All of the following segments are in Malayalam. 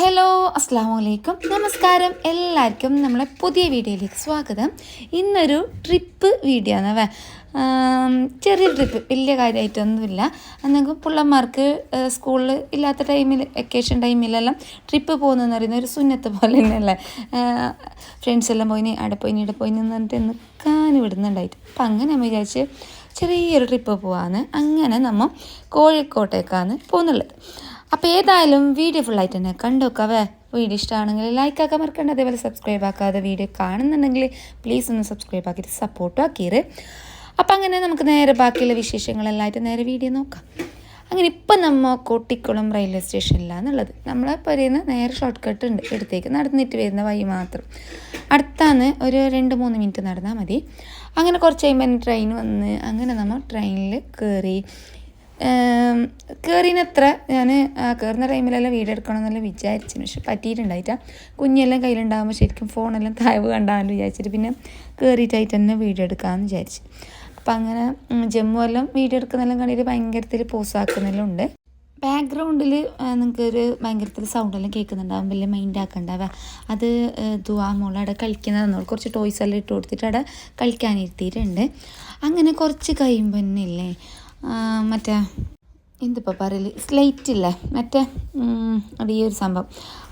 ഹലോ അസ്സാം വലൈക്കും നമസ്കാരം എല്ലാവർക്കും നമ്മളെ പുതിയ വീഡിയോയിലേക്ക് സ്വാഗതം. ഇന്നൊരു ട്രിപ്പ് വീഡിയോ ആണ് ചെറിയ ട്രിപ്പ് വലിയ കാര്യമായിട്ടൊന്നുമില്ല. അന്നെങ്കിൽ പിള്ളമാർക്ക് സ്കൂളിൽ ഇല്ലാത്ത ടൈമിൽ വെക്കേഷൻ ടൈമിലെല്ലാം ട്രിപ്പ് പോകുന്നതെന്ന് പറയുന്ന ഒരു സുന്നത്ത് പോലെ തന്നെയല്ലേ? ഫ്രണ്ട്സ് എല്ലാം പോയിന് അവിടെ പോയിന് ഇവിടെ പോയിന് എന്ന് പറഞ്ഞിട്ട് നിൽക്കാൻ വിടുന്നുണ്ടായിട്ട്. അപ്പം അങ്ങനെ നമ്മൾ വിചാരിച്ച് ചെറിയൊരു ട്രിപ്പ് പോവാന്ന്. അങ്ങനെ നമ്മൾ കോഴിക്കോട്ടേക്കാണ് പോകുന്നുള്ളത്. അപ്പോൾ ഏതായാലും വീഡിയോ ഫുൾ ആയിട്ട് തന്നെ കണ്ടോക്കാവേ. വീഡിയോ ഇഷ്ടമാണെങ്കിൽ ലൈക്ക് ആക്കാൻ മറക്കണ്ട. അതേപോലെ സബ്സ്ക്രൈബ് ആക്കാതെ വീഡിയോ കാണുന്നുണ്ടെങ്കിൽ പ്ലീസ് ഒന്ന് സബ്സ്ക്രൈബ് ആക്കിയിട്ട് സപ്പോർട്ടും ആക്കിയത് അപ്പം അങ്ങനെ നമുക്ക് നേരെ ബാക്കിയുള്ള വിശേഷങ്ങളെല്ലാമായിട്ട് നേരെ വീഡിയോ നോക്കാം. അങ്ങനെ ഇപ്പം നമ്മൾ കോട്ടിക്കുളം റെയിൽവേ സ്റ്റേഷനിലാണുള്ളത് നമ്മൾ പറയുന്ന നേരെ ഷോർട്ട് കട്ട് ഉണ്ട്. എടുത്തേക്ക് നടന്നിട്ട് വരുന്ന വഴി മാത്രം. അടുത്താണ് ഒരു രണ്ട് മൂന്ന് മിനിറ്റ് നടന്നാൽ മതി. അങ്ങനെ കുറച്ച് കഴിയുമ്പോൾ ട്രെയിൻ വന്ന് അങ്ങനെ നമ്മൾ ട്രെയിനിൽ കയറി കയറിനത്ര ഞാൻ കയറുന്ന ടൈമിലെല്ലാം വീഡിയോ എടുക്കണമെന്നെല്ലാം വിചാരിച്ചിരുന്നു. പക്ഷെ പറ്റിയിട്ടുണ്ടായിട്ടാ കുഞ്ഞെല്ലാം കയ്യിലുണ്ടാകുമ്പോൾ ശരിക്കും ഫോണെല്ലാം തായവ് കണ്ടാലും വിചാരിച്ചിട്ട് പിന്നെ കയറിയിട്ടായിട്ട് തന്നെ വീഡിയോ എടുക്കാമെന്ന് വിചാരിച്ചു. അപ്പം അങ്ങനെ ജമ്മു എല്ലാം വീഡിയോ എടുക്കുന്നെല്ലാം കണ്ടിട്ട് ഭയങ്കരത്തിൽ പോസാക്കുന്നെല്ലാം ഉണ്ട് ബാക്ക്ഗ്രൗണ്ടിൽ നിങ്ങൾക്കൊരു ഭയങ്കരത്തിൽ സൗണ്ടെല്ലാം കേൾക്കുന്നുണ്ടാവും. വലിയ മൈൻഡ് ആക്കണ്ടാവുക അത് ദുവാ മോൾ അവിടെ കളിക്കുന്നതെന്നോൾ കുറച്ച് ടോയ്സ് എല്ലാം ഇട്ട് കൊടുത്തിട്ട് അവിടെ കളിക്കാനിരുത്തിയിട്ടുണ്ട് അങ്ങനെ കുറച്ച് കഴിയുമ്പോൾ തന്നെ ഇല്ലേ മറ്റേ എന്തിപ്പോൾ പറയൽ? സ്ലേറ്റ് ഇല്ലേ? മറ്റേ അത് ഈ ഒരു സംഭവം.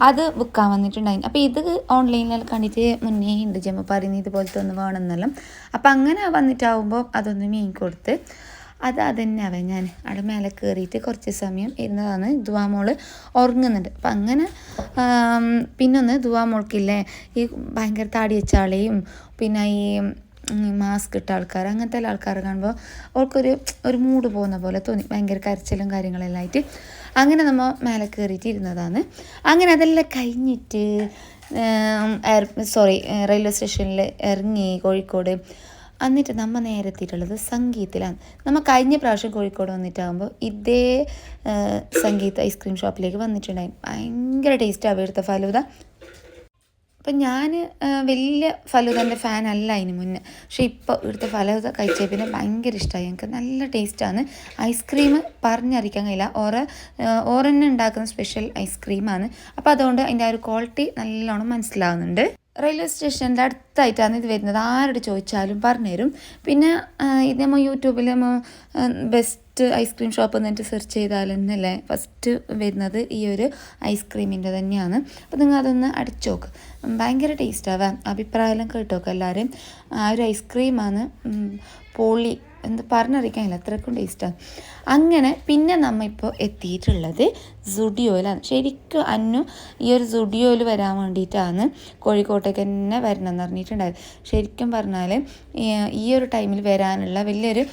അത് വിൽക്കാൻ വന്നിട്ടുണ്ടായി അപ്പോൾ ഇത് ഓൺലൈനിൽ കണ്ടിട്ട് മുന്നേ ഉണ്ട് ജമ്മ പറയുന്നത് ഇതുപോലത്തെ ഒന്ന് വേണമെന്നെല്ലാം. അപ്പോൾ അങ്ങനെ വന്നിട്ടാവുമ്പോൾ അതൊന്ന് മീൻ കൊടുത്ത് അത് അതന്നെ അവൻ ഞാൻ അവിടെ മേലെ കയറിയിട്ട് കുറച്ച് സമയം ഇരുന്നതാണ്. ദുവാമോൾ ഉറങ്ങുന്നുണ്ട്. അപ്പം അങ്ങനെ പിന്നൊന്ന് ദുവാമോൾക്കില്ലേ ഈ ഭയങ്കര താടി വെച്ചാളെയും പിന്നെ ഈ മാസ്ക് ഇട്ട ആൾക്കാർ അങ്ങനത്തെ എല്ലാ ആൾക്കാർ കാണുമ്പോൾ അവൾക്കൊരു ഒരു മൂഡ് പോകുന്ന പോലെ തോന്നി. ഭയങ്കര കരച്ചിലും കാര്യങ്ങളെല്ലാം ആയിട്ട്. അങ്ങനെ നമ്മൾ മേലെ കയറിയിട്ട് ഇരുന്നതാണ്. അങ്ങനെ അതെല്ലാം കഴിഞ്ഞിട്ട് സോറി റെയിൽവേ സ്റ്റേഷനിൽ ഇറങ്ങി കോഴിക്കോട്. എന്നിട്ട് നമ്മൾ നേരെ എത്തിയിട്ടുള്ളത് സംഗീതത്തിലാണ് നമ്മൾ കഴിഞ്ഞ പ്രാവശ്യം കോഴിക്കോട് വന്നിട്ടാകുമ്പോൾ ഇതേ സംഗീത ഐസ്ക്രീം ഷോപ്പിലേക്ക് വന്നിട്ടുണ്ടായി. ഭയങ്കര ടേസ്റ്റ് അവിടുത്തെ ഫലൂത അപ്പം ഞാൻ വലിയ ഫലൂദന്റെ ഫാൻ അല്ല അതിന് മുന്നേ. പക്ഷേ ഇപ്പോൾ ഇവിടുത്തെ ഫലൂദ കഴിച്ച പിന്നെ ഭയങ്കര ഇഷ്ടമായി എനിക്ക് നല്ല ടേസ്റ്റാണ്. ഐസ്ക്രീം പറഞ്ഞറിയിക്കാൻ കഴിയില്ല. ഓറ ഓറന്നെ ഉണ്ടാക്കുന്ന സ്പെഷ്യൽ ഐസ്ക്രീമാണ് അപ്പോൾ അതുകൊണ്ട് അതിന്റെ ആ ഒരു ക്വാളിറ്റി നല്ലോണം മനസ്സിലാവുന്നുണ്ട്. റെയിൽവേ സ്റ്റേഷന്റെ അടുത്തായിട്ടാണ് ഇത് വരുന്നത്. ആരോട് ചോദിച്ചാലും പറഞ്ഞുതരും പിന്നെ ഇത് നമ്മൾ യൂട്യൂബിൽ നമ്മൾ ബെസ്റ്റ് ഐസ്ക്രീം ഷോപ്പ് എന്നിട്ട് സെർച്ച് ചെയ്താൽ തന്നെയല്ലേ ഫസ്റ്റ് വരുന്നത് ഈ ഒരു ഐസ്ക്രീമിന്റെ തന്നെയാണ്. അപ്പോൾ നിങ്ങൾ അതൊന്ന് അടിച്ചു നോക്ക്. ഭയങ്കര ടേസ്റ്റാവാം അഭിപ്രായം കേട്ടോക്കെ എല്ലാവരും. ആ ഒരു ഐസ്ക്രീമാണ് പൊളി എന്ത് പറഞ്ഞറിയിക്കാനില്ല. അത്രക്കും ടേസ്റ്റാണ് അങ്ങനെ പിന്നെ നമ്മ ഇപ്പോൾ എത്തിയിട്ടുള്ളത് സുഡിയോയിലാണ്. ശരിക്കും അന്നു ഈ ഒരു സുഡിയോയിൽ വരാൻ വേണ്ടിയിട്ടാണ് കോഴിക്കോട്ടേക്ക് തന്നെ വരണം എന്ന് പറഞ്ഞിട്ടുണ്ടായത്. ശരിക്കും പറഞ്ഞാൽ ഈ ഒരു ടൈമിൽ വരാനുള്ള വലിയൊരു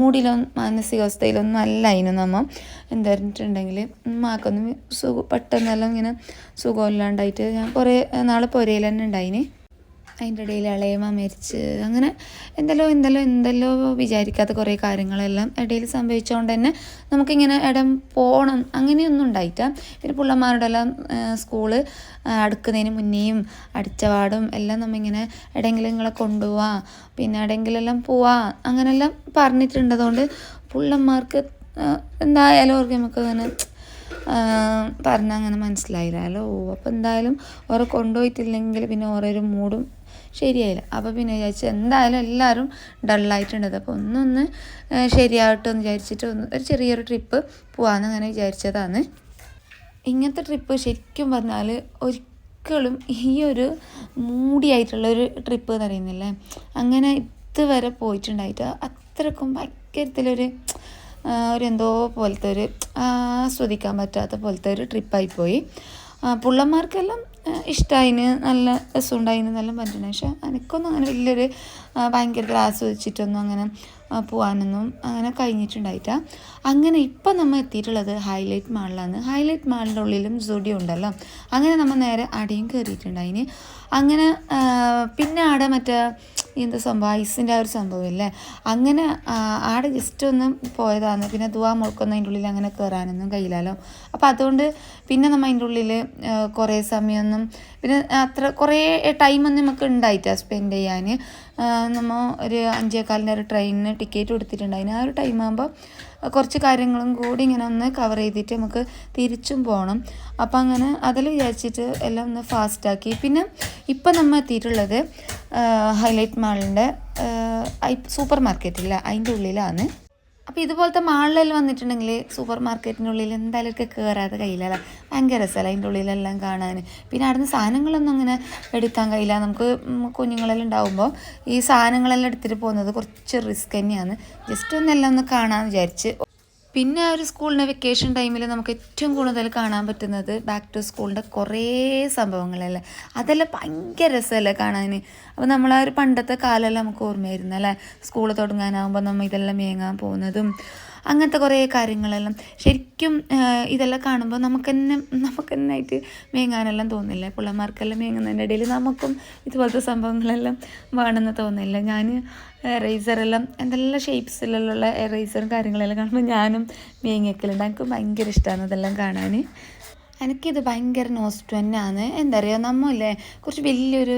മൂടിലൊന്നും മാനസികാവസ്ഥയിലൊന്നും അല്ല അതിന് നമ്മൾ എന്താ പറഞ്ഞിട്ടുണ്ടെങ്കിൽ മാക്കൊന്നും സുഖം പെട്ടെന്നെല്ലാം ഇങ്ങനെ സുഖമില്ലാണ്ടായിട്ട് ഞാൻ കുറേ നാളെ പുരയിൽ തന്നെ ഉണ്ടായിന്. അതിന്റെ ഇടയിൽ ഇളയമ്മ മരിച്ച് അങ്ങനെ എന്തെല്ലോ എന്തെല്ലോ എന്തെല്ലോ വിചാരിക്കാത്ത കുറേ കാര്യങ്ങളെല്ലാം ഇടയിൽ സംഭവിച്ചുകൊണ്ട് തന്നെ നമുക്കിങ്ങനെ ഇടം പോകണം അങ്ങനെയൊന്നും ഉണ്ടായിട്ടാ. പിന്നെ പിള്ളമാരുടെ എല്ലാം സ്കൂൾ അടുക്കുന്നതിന് മുന്നേയും അടിച്ചപാടും എല്ലാം നമ്മിങ്ങനെ എവിടെയെങ്കിലും നിങ്ങളെ കൊണ്ടുപോവാ പിന്നെ എടെങ്കിലെല്ലാം പോവാ അങ്ങനെല്ലാം പറഞ്ഞിട്ടുണ്ടതുകൊണ്ട് പിള്ളമാർക്ക് എന്തായാലും അവർക്ക് നമുക്ക് അങ്ങനെ പറഞ്ഞാൽ അങ്ങനെ മനസ്സിലായില്ലല്ലോ അപ്പോൾ എന്തായാലും ഓരോ കൊണ്ടുപോയിട്ടില്ലെങ്കിൽ പിന്നെ ഓരോ ഒരു മൂടും ശരിയായില്ല. അപ്പോൾ പിന്നെ വിചാരിച്ചു എന്തായാലും എല്ലാവരും ഡള്ളായിട്ടുണ്ട് അപ്പോൾ ഒന്നൊന്ന് ശരിയാവട്ടെ എന്ന് വിചാരിച്ചിട്ട് ഒന്ന് ഒരു ചെറിയൊരു ട്രിപ്പ് പോകാമെന്ന് അങ്ങനെ വിചാരിച്ചതാണ്. ഇങ്ങനത്തെ ട്രിപ്പ് ശരിക്കും പറഞ്ഞാൽ ഒരിക്കലും ഈ ഒരു മൂടിയായിട്ടുള്ള ഒരു ട്രിപ്പ് എന്ന് പറയുന്നില്ലേ? അങ്ങനെ ഇതുവരെ പോയിട്ടുണ്ടായിട്ട് അത്രക്കും ഭയങ്കരത്തിലൊരു ഒരു എന്തോ പോലത്തെ ഒരു ആസ്വദിക്കാൻ പറ്റാത്ത പോലത്തെ ഒരു ട്രിപ്പായിപ്പോയി പുള്ളന്മാർക്കെല്ലാം ഇഷ്ടമായിന് നല്ല രസമുണ്ടായിന് നല്ല പറഞ്ഞിട്ടുണ്ട് പക്ഷെ എനിക്കൊന്നും അങ്ങനെ വലിയൊരു ഭയങ്കര ആസ്വദിച്ചിട്ടൊന്നും അങ്ങനെ പോകാനൊന്നും അങ്ങനെ കഴിഞ്ഞിട്ടുണ്ടായിട്ട. അങ്ങനെ ഇപ്പം നമ്മൾ എത്തിയിട്ടുള്ളത് ഹൈലൈറ്റ് മാളിലാണ്. ഹൈലൈറ്റ് മാളിന്റെ ഉള്ളിലും സുഡിയോ ഉണ്ടല്ലോ. അങ്ങനെ നമ്മൾ നേരെ അടിയും കയറിയിട്ടുണ്ടായിന്. അങ്ങനെ പിന്നെ അവിടെ മറ്റേ എന്താ സംഭവം ഐസിന്റെ ആ ഒരു സംഭവമില്ലേ? അങ്ങനെ ആടെ ജസ്റ്റ് ഒന്ന് പോയതാണ്. പിന്നെ ദുവാ മുഴക്കൊന്നും അതിന്റെ ഉള്ളിൽ അങ്ങനെ കയറാനൊന്നും കഴിയില്ലല്ലോ. അപ്പോൾ അതുകൊണ്ട് പിന്നെ നമ്മൾ അതിന്റെ ഉള്ളിൽ കുറേ സമയമൊന്നും പിന്നെ അത്ര കുറേ ടൈമൊന്നും നമുക്ക് ഉണ്ടായിട്ടാണ് സ്പെൻഡ് ചെയ്യാൻ നമ്മൾ ഒരു അഞ്ചേക്കാലിന്റെ ഒരു ട്രെയിനിന് ടിക്കറ്റ് കൊടുത്തിട്ടുണ്ടായിന്. ആ ഒരു ടൈം ആകുമ്പോൾ കുറച്ച് കാര്യങ്ങളും കൂടി ഇങ്ങനെ ഒന്ന് കവർ ചെയ്തിട്ട് നമുക്ക് തിരിച്ചും പോകണം അപ്പം അങ്ങനെ അതിൽ വിചാരിച്ചിട്ട് എല്ലാം ഒന്ന് ഫാസ്റ്റാക്കി പിന്നെ ഇപ്പം നമ്മൾ എത്തിയിട്ടുള്ളത് ഹൈലൈറ്റ് മാളിന്റെ സൂപ്പർ മാർക്കറ്റില്ല അതിന്റെ ഉള്ളിലാണ്. അപ്പോൾ ഇതുപോലത്തെ മാളിലെല്ലാം വന്നിട്ടുണ്ടെങ്കിൽ സൂപ്പർ മാർക്കറ്റിന്റെ ഉള്ളിൽ എന്തായാലും ഒക്കെ കയറാതെ കയ്യിലല്ല? ഭയങ്കര രസമല്ല അതിന്റെ ഉള്ളിലെല്ലാം കാണാൻ പിന്നെ അവിടുന്ന് സാധനങ്ങളൊന്നും അങ്ങനെ എടുക്കാൻ കഴിയില്ല. നമുക്ക് കുഞ്ഞുങ്ങളെല്ലാം ഉണ്ടാവുമ്പോൾ ഈ സാധനങ്ങളെല്ലാം എടുത്തിട്ട് പോകുന്നത് കുറച്ച് റിസ്ക് തന്നെയാണ്. ജസ്റ്റ് ഒന്നെല്ലാം ഒന്ന് കാണാമെന്ന് വിചാരിച്ച്. പിന്നെ ആ ഒരു സ്കൂളിന്റെ വെക്കേഷൻ ടൈമിൽ നമുക്ക് ഏറ്റവും കൂടുതൽ കാണാൻ പറ്റുന്നത് ബാക്ക് ടു സ്കൂളിന്റെ കുറേ സംഭവങ്ങളല്ലേ? അതെല്ലാം ഭയങ്കര രസമല്ലേ കാണാൻ അപ്പോൾ നമ്മൾ ആ ഒരു പണ്ടത്തെ കാലമെല്ലാം നമുക്ക് ഓർമ്മയായിരുന്നു അല്ലേ? സ്കൂൾ തുടങ്ങാനാകുമ്പോൾ നമ്മൾ ഇതെല്ലാം മേങ്ങാൻ പോകുന്നതും അങ്ങനത്തെ കുറേ കാര്യങ്ങളെല്ലാം ശരിക്കും ഇതെല്ലാം കാണുമ്പോൾ നമുക്ക് തന്നെ നമുക്ക് തന്നെ ആയിട്ട് മേങ്ങാനെല്ലാം തോന്നില്ലേ? പിള്ളമാർക്കെല്ലാം മേങ്ങുന്നതിന്റെ ഇടയിൽ നമുക്കും ഇതുപോലത്തെ സംഭവങ്ങളെല്ലാം വേണമെന്ന് തോന്നില്ല? ഞാൻ എറേസറെല്ലാം എന്തെല്ലാം ഷേപ്സിലുള്ള എറേസറും കാര്യങ്ങളെല്ലാം കാണുമ്പോൾ ഞാനും മേങ്ങിയൊക്കെയുണ്ട് എനിക്ക് ഭയങ്കര ഇഷ്ടമാണ് അതെല്ലാം കാണാൻ എനിക്കിത് ഭയങ്കര നോസ്റ്റു തന്നെയാണ് എന്താ പറയുക നമ്മളില്ലേ കുറച്ച് വലിയൊരു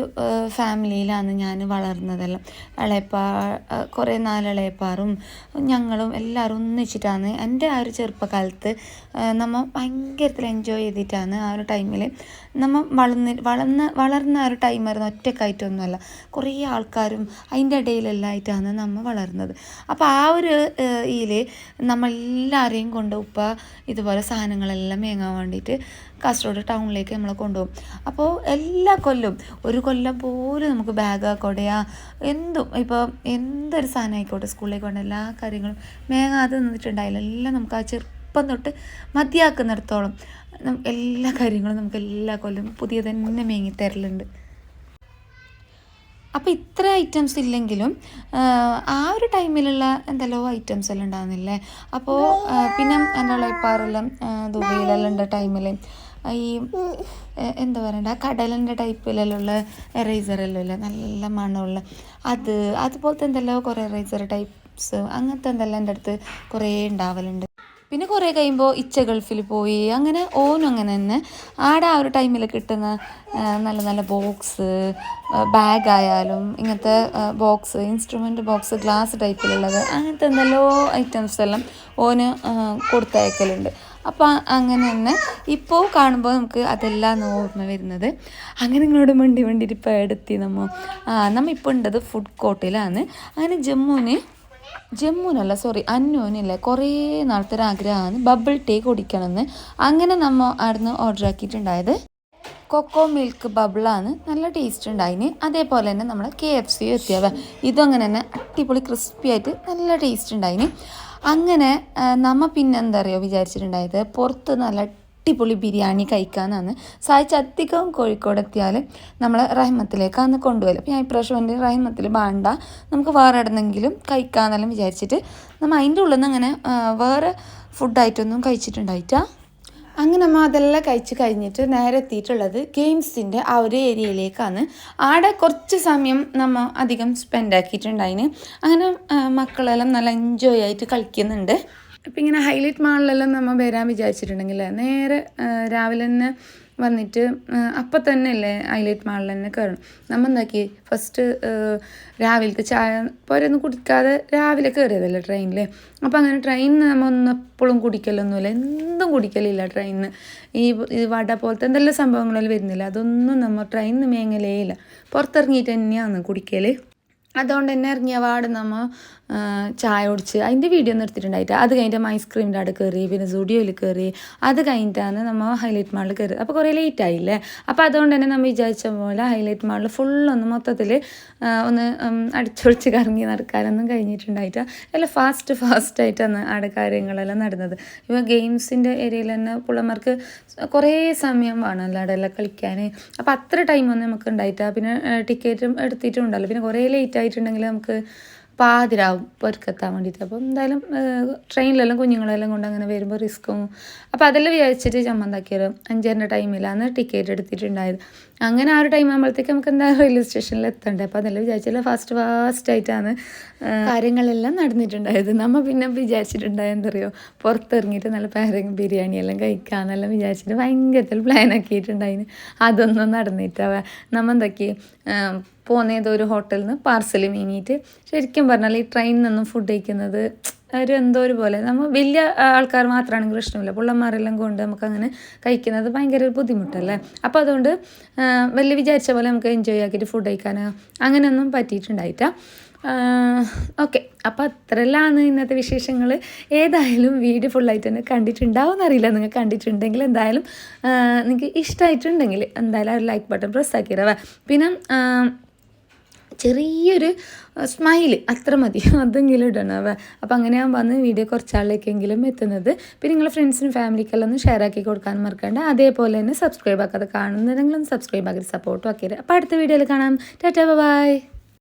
ഫാമിലിയിലാണ് ഞാൻ വളർന്നതെല്ലാം. ഇളയപ്പാ കുറേ നാല് ഇളയപ്പാറും ഞങ്ങളും എല്ലാവരും ഒന്നിച്ചിട്ടാണ് എന്റെ ആ ഒരു ചെറുപ്പകാലത്ത് നമ്മൾ ഭയങ്കരത്തിൽ എൻജോയ് ചെയ്തിട്ടാണ് ആ ഒരു ടൈമിൽ നമ്മൾ വളർന്ന് വളർന്ന വളർന്ന ആ ഒരു ടൈമായിരുന്നു ഒറ്റക്കായിട്ടൊന്നുമല്ല. കുറേ ആൾക്കാരും അതിന്റെ ഇടയിലെല്ലാം ആയിട്ടാണ് നമ്മൾ വളർന്നത്. അപ്പോൾ ആ ഒരു ഇതിൽ നമ്മളെല്ലാവരെയും കൊണ്ട് ഉപ്പ ഇതുപോലെ സാധനങ്ങളെല്ലാം മേങ്ങാൻ വേണ്ടിയിട്ട് കാസർഗോഡ് ടൗണിലേക്ക് നമ്മളെ കൊണ്ടുപോകും. അപ്പോൾ എല്ലാ കൊല്ലവും ഒരു കൊല്ലം പോലും നമുക്ക് ബാഗ് കൊടയ എന്തും ഇപ്പോൾ എന്തൊരു സാധനം ആയിക്കോട്ടെ സ്കൂളിലേക്ക് കൊണ്ട് എല്ലാ കാര്യങ്ങളും മേങ്ങാതെ നിന്നിട്ടുണ്ടായില്ല. എല്ലാം നമുക്ക് ആ ചെറുപ്പം തൊട്ട് മതിയാക്കുന്നിടത്തോളം എല്ലാ കാര്യങ്ങളും നമുക്ക് എല്ലാ കൊല്ലം പുതിയ തന്നെ മേങ്ങി തരലുണ്ട്. അപ്പോൾ ഇത്ര ഐറ്റംസ് ഇല്ലെങ്കിലും ആ, ഒരു ടൈമിലുള്ള എന്തെല്ലോ ഐറ്റംസ് എല്ലാം ഉണ്ടാകുന്നില്ലേ അപ്പോൾ പിന്നെ എന്റെ ഇളയപ്പാറെല്ലാം ദുബൈയിലെല്ലാം ഉണ്ട് ടൈമിൽ ഈ എന്താ പറയണ്ട? കടലിന്റെ ടൈപ്പിലെല്ലാം എറേസറെല്ലാം ഇല്ല? നല്ല മണമുള്ള അത് അതുപോലത്തെ എന്തെല്ലോ കുറേ എറേസർ ടൈപ്പ്സ് അങ്ങനത്തെ എന്തെല്ലാം എന്റെ അടുത്ത് കുറേ ഉണ്ടാവലുണ്ട്. പിന്നെ കുറേ കഴിയുമ്പോൾ ഇച്ച ഗൾഫിൽ പോയി അങ്ങനെ ഓനും അങ്ങനെ തന്നെ. ആടെ ആ ഒരു ടൈമിൽ കിട്ടുന്ന നല്ല നല്ല ബോക്സ് ബാഗ് ആയാലും ഇങ്ങനത്തെ ബോക്സ് ഇൻസ്ട്രുമെന്റ് ബോക്സ് ഗ്ലാസ് ടൈപ്പിലുള്ളത് അങ്ങനത്തെ എന്തെല്ലോ ഐറ്റംസ് എല്ലാം ഓന് കൊടുത്തയക്കലുണ്ട്. അപ്പോൾ അങ്ങനെ തന്നെ ഇപ്പോൾ കാണുമ്പോൾ നമുക്ക് അതെല്ലാം ഓർമ്മ വരുന്നത്. അങ്ങനെ നിങ്ങളോട് മണ്ടി മണ്ടിയിട്ട് ഇപ്പോൾ എടുത്തി നമ്മൾ ആ നമ്മ ഇപ്പോൾ ഉണ്ടത് ഫുഡ് കോർട്ടിലാണ് അങ്ങനെ ജമ്മുവിന് ജമ്മുനല്ല സോറി അന്നുവിനില്ല കുറേ നാളത്തെ ഒരു ആഗ്രഹമാണ് ബബിൾ ടീ കുടിക്കണമെന്ന്. അങ്ങനെ നമ്മൾ അവിടുന്ന് ഓർഡർ ആക്കിയിട്ടുണ്ടായത് കൊക്കോ മിൽക്ക് ബബിളാണ് നല്ല ടേസ്റ്റ് ഉണ്ടായിന്. അതേപോലെ തന്നെ നമ്മൾ കെ എഫ് സി എത്തിയവ. ഇതും അങ്ങനെ തന്നെ അടിപൊളി ക്രിസ്പി ആയിട്ട് നല്ല ടേസ്റ്റ് ഉണ്ടായിന്. അങ്ങനെ നമ്മ പിന്നെന്താ പറയുക വിചാരിച്ചിട്ടുണ്ടായത്? പുറത്ത് നല്ല അടിപൊളി ബിരിയാണി കഴിക്കാനാണ്. സാധിച്ച അധികം കോഴിക്കോട് എത്തിയാൽ നമ്മൾ റഹ്മത്തിലേക്കാണ് കൊണ്ടുപോകൽ. അപ്പോൾ ഞാൻ ഇപ്രാവശ്യം എന്റെ റഹ്മത്തിൽ വേണ്ട നമുക്ക് വേറെ എവിടെന്നെങ്കിലും കഴിക്കാമെന്നെല്ലാം വിചാരിച്ചിട്ട് നമ്മൾ അതിന്റെ ഉള്ളിൽ നിന്ന് അങ്ങനെ വേറെ ഫുഡായിട്ടൊന്നും കഴിച്ചിട്ടുണ്ടായിട്ടാ? അങ്ങനെ നമ്മൾ അതെല്ലാം കഴിച്ച് കഴിഞ്ഞിട്ട് നേരെ എത്തിയിട്ടുള്ളത് ഗെയിംസിന്റെ ആ ഒരു ഏരിയയിലേക്കാണ്. ആടെ കുറച്ച് സമയം നമ്മൾ അധികം സ്പെൻഡ് ആക്കിയിട്ടുണ്ടായിന് അങ്ങനെ മക്കളെല്ലാം നല്ല എൻജോയ് ആയിട്ട് കളിക്കുന്നുണ്ട്. അപ്പം ഇങ്ങനെ ഹൈലൈറ്റ് മാളിലെല്ലാം നമ്മൾ വരാൻ വിചാരിച്ചിട്ടുണ്ടെങ്കിൽ നേരെ രാവിലെ തന്നെ വന്നിട്ട് അപ്പം തന്നെ അല്ലേ ഹൈലൈറ്റ് മാളിൽ തന്നെ കയറണം. നമ്മൾ എന്താക്കി ഫസ്റ്റ് രാവിലത്തെ ചായ പോരൊന്നും കുടിക്കാതെ രാവിലെ കയറിയതല്ലേ ട്രെയിനിൽ അപ്പോൾ അങ്ങനെ ട്രെയിനിൽ നമ്മൾ ഒന്നും എപ്പോഴും കുടിക്കലൊന്നുമില്ല. എന്തും കുടിക്കലില്ല ട്രെയിനിൽ ഈ ഈ വട പോലത്തെ എന്തെല്ലാം സംഭവങ്ങളെല്ലാം വരുന്നില്ല. അതൊന്നും നമ്മൾ ട്രെയിനിൽ മേങ്ങലേ ഇല്ല. പുറത്തിറങ്ങിയിട്ട് തന്നെയാണ് കുടിക്കൽ അതുകൊണ്ട് തന്നെ ഇറങ്ങിയ പാട് നമ്മൾ ചായ കുടിച്ച് അതിന്റെ വീഡിയോ ഒന്നും എടുത്തിട്ടുണ്ടായിട്ട് അത് കഴിഞ്ഞിട്ട് ഐസ്ക്രീമിന്റെ അവിടെ കയറി പിന്നെ സുഡിയോയിൽ കയറി അത് കഴിഞ്ഞിട്ടാണ് നമ്മൾ ഹൈലൈറ്റ് മാളിൽ കയറി അപ്പോൾ കുറേ ലേറ്റ് ആയില്ലേ? അപ്പോൾ അതുകൊണ്ട് തന്നെ നമ്മൾ വിചാരിച്ച പോലെ ഹൈലൈറ്റ് മാളിൽ ഫുള്ളൊന്ന് മൊത്തത്തിൽ ഒന്ന് അടിച്ചൊടിച്ച് കറങ്ങി നടക്കാനൊന്നും കഴിഞ്ഞിട്ടുണ്ടായിട്ട് എല്ലാം ഫാസ്റ്റ് ഫാസ്റ്റ് ആയിട്ടാണ് അവിടെ കാര്യങ്ങളെല്ലാം നടന്നത്. ഇപ്പോൾ ഗെയിംസിന്റെ ഏരിയയിൽ തന്നെ പിള്ളമാർക്ക് കുറേ സമയം വേണമല്ലോ അവിടെ എല്ലാം കളിക്കാൻ അപ്പോൾ അത്ര ടൈമൊന്നും നമുക്ക് ഉണ്ടായിട്ടാണ് പിന്നെ ടിക്കറ്റും എടുത്തിട്ടും ഉണ്ടല്ലോ പിന്നെ കുറേ ലേറ്റ് ആയിട്ടുണ്ടെങ്കിൽ നമുക്ക് പാതിരാവും. പൊരുക്കെത്താൻ വേണ്ടിയിട്ട്. അപ്പം എന്തായാലും ട്രെയിനിലെല്ലാം കുഞ്ഞുങ്ങളെല്ലാം കൊണ്ട് അങ്ങനെ വരുമ്പോൾ റിസ്ക്കും അപ്പോൾ അതെല്ലാം വിചാരിച്ചിട്ട് ചമ്മന്താക്കിയത് അഞ്ചരന്റെ ടൈമിലാണ് ടിക്കറ്റ് എടുത്തിട്ടുണ്ടായത് അങ്ങനെ ആ ഒരു ടൈം ആകുമ്പോഴത്തേക്ക് നമുക്ക് എന്താ റെയിൽവേ സ്റ്റേഷനിൽ എത്തണ്ടേ? അപ്പോൾ അതെല്ലാം വിചാരിച്ചില്ല. ഫാസ്റ്റ് ഫാസ്റ്റ് ആയിട്ടാണ് കാര്യങ്ങളെല്ലാം നടന്നിട്ടുണ്ടായത്. നമ്മൾ പിന്നെ വിചാരിച്ചിട്ടുണ്ടായ എന്താ പറയുക പുറത്തിറങ്ങിയിട്ട് നല്ല പേരങ്ങ ബിരിയാണി എല്ലാം കഴിക്കാമെന്നെല്ലാം വിചാരിച്ചിട്ട് ഭയങ്കരത്തിൽ പ്ലാൻ ആക്കിയിട്ടുണ്ടായിന്. അതൊന്നും നടന്നിട്ട് നമ്മ എന്താക്കി? പോകുന്ന ഏതോ ഒരു ഹോട്ടലിൽ നിന്ന് പാർസൽ വീങ്ങിയിട്ട്. ശരിക്കും പറഞ്ഞാൽ ഈ ട്രെയിനിൽ നിന്നും ഫുഡ് കഴിക്കുന്നത് ഒരു എന്തോ ഒരു പോലെ. നമ്മൾ വലിയ ആൾക്കാർ മാത്രമാണെങ്കിൽ പ്രശ്നമില്ല. പിള്ളമാരെല്ലാം കൊണ്ട് നമുക്ക് അങ്ങനെ കഴിക്കുന്നത് ഭയങ്കര ഒരു ബുദ്ധിമുട്ടല്ലേ? അപ്പോൾ അതുകൊണ്ട് വലിയ വിചാരിച്ച പോലെ നമുക്ക് എൻജോയ് ആക്കിയിട്ട് ഫുഡ് കഴിക്കാൻ അങ്ങനെയൊന്നും പറ്റിയിട്ടുണ്ടായിട്ട. ഓക്കെ അപ്പോൾ അത്രയെല്ലാമാണ് ഇന്നത്തെ വിശേഷങ്ങൾ ഏതായാലും വീഡിയോ ഫുള്ളായിട്ട് തന്നെ കണ്ടിട്ടുണ്ടാവും എന്നറിയില്ല. നിങ്ങൾ കണ്ടിട്ടുണ്ടെങ്കിൽ എന്തായാലും നിങ്ങൾക്ക് ഇഷ്ടമായിട്ടുണ്ടെങ്കിൽ എന്തായാലും ആ ഒരു ലൈക്ക് ബട്ടൺ പ്രസ് ആക്കിയിടവേ. പിന്നെ ചെറിയൊരു സ്മൈൽ അത്ര മതി. അതെങ്കിലും ഇടണം അവ. അപ്പം വന്ന് വീഡിയോ കുറച്ചാളിലേക്കെങ്കിലും എത്തുന്നത്. പിന്നെ നിങ്ങൾ ഫ്രണ്ട്സിനും ഫാമിലിക്കെല്ലാം ഒന്ന് ഷെയർ ആക്കി കൊടുക്കാൻ മറക്കണ്ട. അതേപോലെ തന്നെ സബ്സ്ക്രൈബ് ആക്കാതെ കാണുന്നതെങ്കിലും സബ്സ്ക്രൈബ് ആക്കി സപ്പോർട്ടും ആക്കിയത് അപ്പോൾ അടുത്ത വീഡിയോയിൽ കാണാം. Tata bye